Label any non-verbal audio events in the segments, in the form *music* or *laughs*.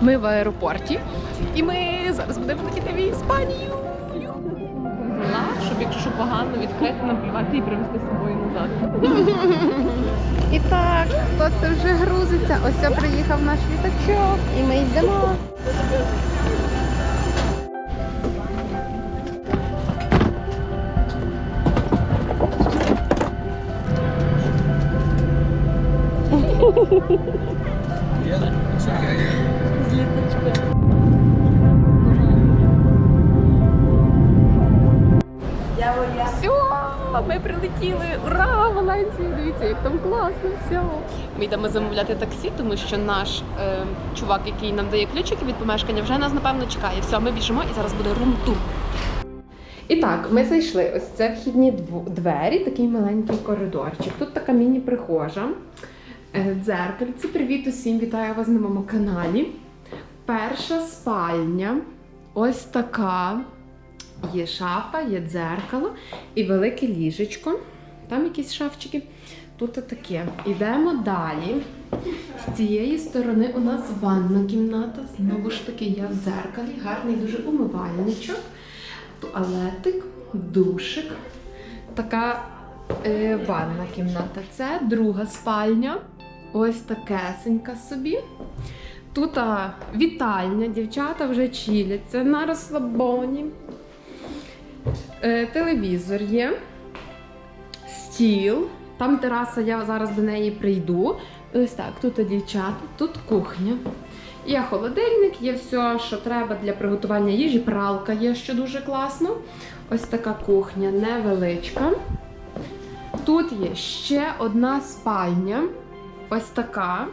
Ми в аеропорті, і ми зараз будемо летіти в Іспанію. Взяла, щоб якщо погано відкрити, наплювати і привезти з собою назад. І так, хто це вже грузиться? Ось це приїхав наш літачок, і ми йдемо. Все, ми прилетіли. Ура! в Дивіться, як там класно, все. Ми йдемо замовляти таксі, тому що наш е, чувак, який нам дає ключики від помешкання, вже нас напевно чекає. Все, ми біжимо і зараз буде рум-тур. І так, ми зайшли. Ось це вхідні двері, такий маленький коридорчик. Тут така міні-прихожа. Е, Дзеркальце. Привіт усім! Вітаю вас на моєму каналі. Перша спальня. Ось така. Є шафа, є дзеркало і велике ліжечко. Там якісь шафчики. Тут таке. Ідемо далі. З цієї сторони у нас ванна кімната. Знову ж таки, я в дзеркалі. Гарний дуже умивальничок, туалетик, душик. Така е, ванна кімната. Це друга спальня. Ось такесенька собі. Тут а, вітальня, дівчата вже чіляться на розслабоні. Е, телевізор є, стіл. Там тераса, я зараз до неї прийду. Ось так, тут дівчата, тут кухня. Є холодильник, є все, що треба для приготування їжі. Пралка є, що дуже класно. Ось така кухня невеличка. Тут є ще одна спальня. Ось така.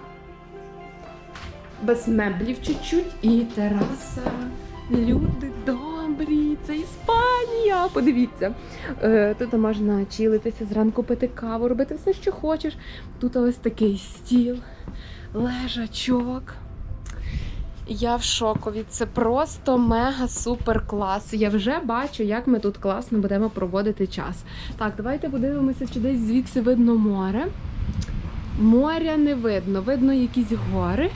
Без меблів чуть-чуть. І тераса. Люди добрі, це Іспанія. Подивіться. Е, тут можна чилитися зранку пити каву, робити все, що хочеш. Тут ось такий стіл, лежачок. Я в шокові. Це просто мега супер клас. Я вже бачу, як ми тут класно будемо проводити час. Так, давайте подивимося, чи десь звідси видно море. Моря не видно, видно якісь гори.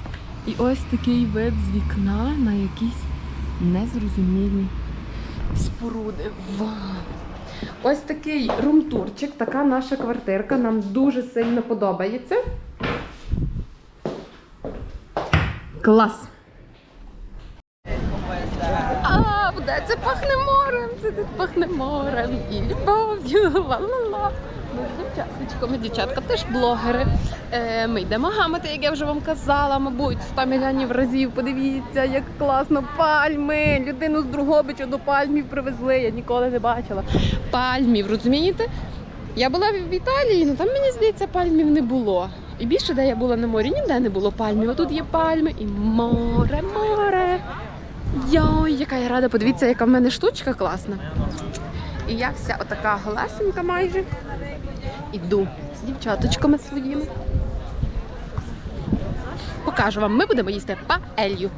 І ось такий вид з вікна на якісь незрозумілі споруди. Ось такий румтурчик, така наша квартирка. Нам дуже сильно подобається. Клас! А, де це пахне морем? Це тут пахне морем і любов'ю. Ла-ла-ла. Ми з дівчаточками, дівчатка теж блогери. Е, ми йдемо гамати, як я вже вам казала, мабуть, 100 мільйонів разів. Подивіться, як класно пальми. Людину з Другобича до пальмів привезли. Я ніколи не бачила. Пальмів, розумієте? Я була в Італії, ну там мені здається, пальмів не було. І більше, де я була на морі, ніде не було пальмів. А тут є пальми і море, море. Йой, яка я рада, подивіться, яка в мене штучка класна. І я вся отака голесенька майже. Іду з дівчаточками своїми. Покажу вам, ми будемо їсти паелью.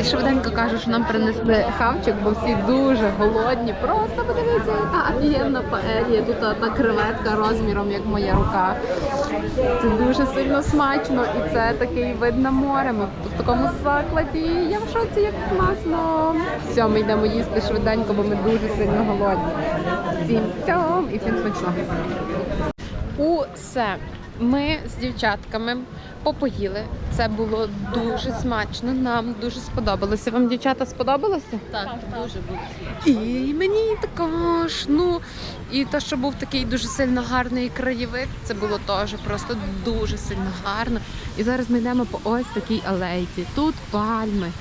І швиденько кажу, що нам принесли хавчик, бо всі дуже голодні. Просто подивіться, яка офігенна паелія. Тут та креветка розміром, як моя рука. Це дуже сильно смачно і це такий вид на море. Ми в такому закладі. Я в шоці, як класно. Все, ми йдемо їсти швиденько, бо ми дуже сильно голодні. Всім тьом і всім смачного. Усе. Ми з дівчатками попоїли. Це було дуже смачно. Нам дуже сподобалося. Вам дівчата сподобалося? Так, дуже буде. І мені також. Ну і те, що був такий дуже сильно гарний краєвид, це було теж просто дуже сильно гарно. І зараз ми йдемо по ось такій алейці. Тут пальми.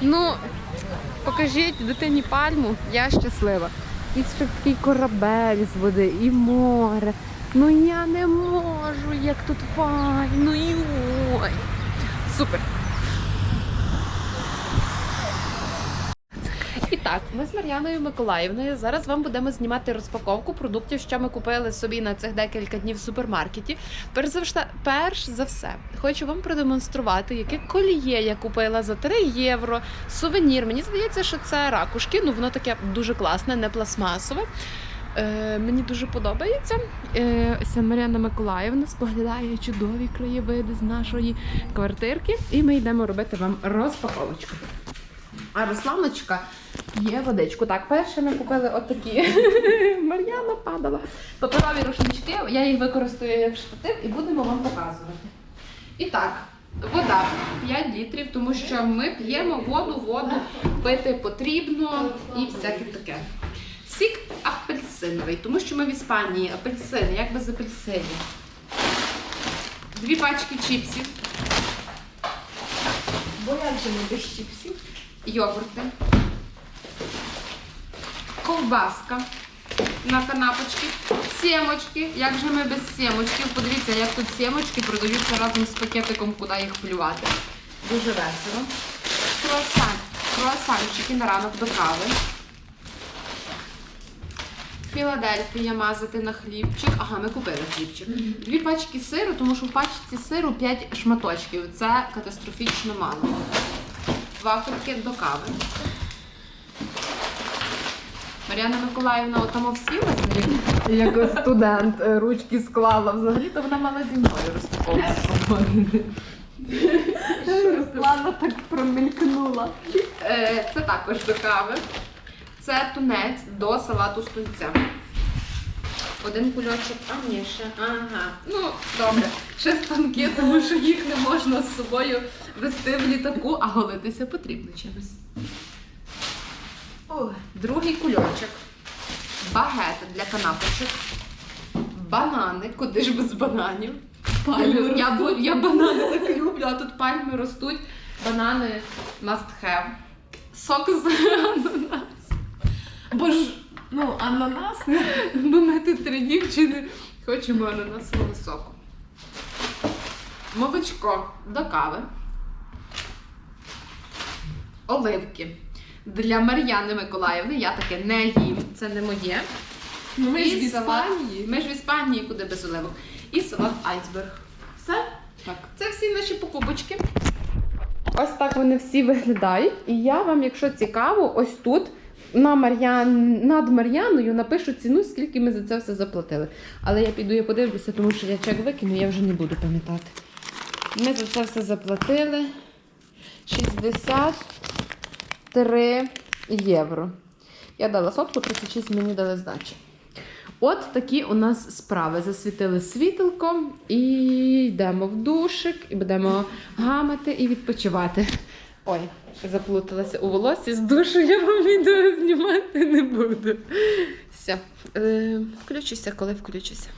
Ну, покажіть дитині пальму, я щаслива. І ще такий корабель з води, і море. Ну я не можу, як тут файно. Ну ой. Супер. І так, ми з Мар'яною Миколаївною зараз вам будемо знімати розпаковку продуктів, що ми купили собі на цих декілька днів в супермаркеті. Перш за все, перш за все, хочу вам продемонструвати, яке коліє я купила за 3 євро. Сувенір. Мені здається, що це ракушки. Ну воно таке дуже класне, не пластмасове. Е, мені дуже подобається. Е, Мар'яна Миколаївна споглядає чудові краєвиди з нашої квартирки. І ми йдемо робити вам розпаковочку. А Русланочка є водичку. Так, перше ми купили отакі. *laughs* Мар'яна падала. Паперові рушнички, я їх використаю як штатив і будемо вам показувати. І так, вода 5 літрів, тому що ми п'ємо воду, воду пити потрібно і всяке таке. Сік апельсиновий, тому що ми в Іспанії апельсини, як без апельсинів. Дві пачки чіпсів. Бо як же не без чіпсів? Йогурти. Ковбаска на канапочки. Сімочки. Як же ми без сімочків? Подивіться, як тут сімочки продаються разом з пакетиком, куди їх плювати. Дуже весело. Круасан. Круасанчики на ранок до кави. Філадельфія мазати на хлібчик. Ага, ми купили хлібчик. Дві пачки сиру, тому що в пачці сиру 5 шматочків. Це катастрофічно мало. Вафельки до кави. Мар'яна Миколаївна отамо всілася, як студент е, ручки склала. Взагалі то вона мала зі мною розпаковувати. *laughs* Руслана так промелькнула. Е, Це також до кави. Це тунець до салату з тунця. Один кульочок, а ні, ще. Ага. Ну, добре. Ще станки, тому що їх не можна з собою вести в літаку, а голитися потрібно чимось. О, другий кульочок. Багет для канапочок. Банани. Куди ж без бананів? Пальми я, бу- я банани так люблю, а тут пальми ростуть. Банани must have. Сок з ананасу. Бо ж, ну, ананас. *laughs* Бо ми тут три дівчини хочемо ананасового соку. Молочко до кави. Оливки. Для Мар'яни Миколаївни я таке не їм, це не моє. Ну, ми ж в Іспанії. Ми ж в Іспанії, куди без оливок. І салат айсберг. Все. Так. Це всі наші покупочки. Ось так вони всі виглядають. І я вам, якщо цікаво, ось тут на Мар'ян... над Мар'яною напишу ціну, скільки ми за це все заплатили. Але я піду і подивлюся, тому що я чек викину, я вже не буду пам'ятати. Ми за це все заплатили 63 євро. Я дала сотку, 36 мені дали здачі. От такі у нас справи. Засвітили світилком і йдемо в душик, і будемо гамати і відпочивати. Ой, заплуталася у волосі з душу, я вам відео знімати не буду. Все, включуся, коли включуся.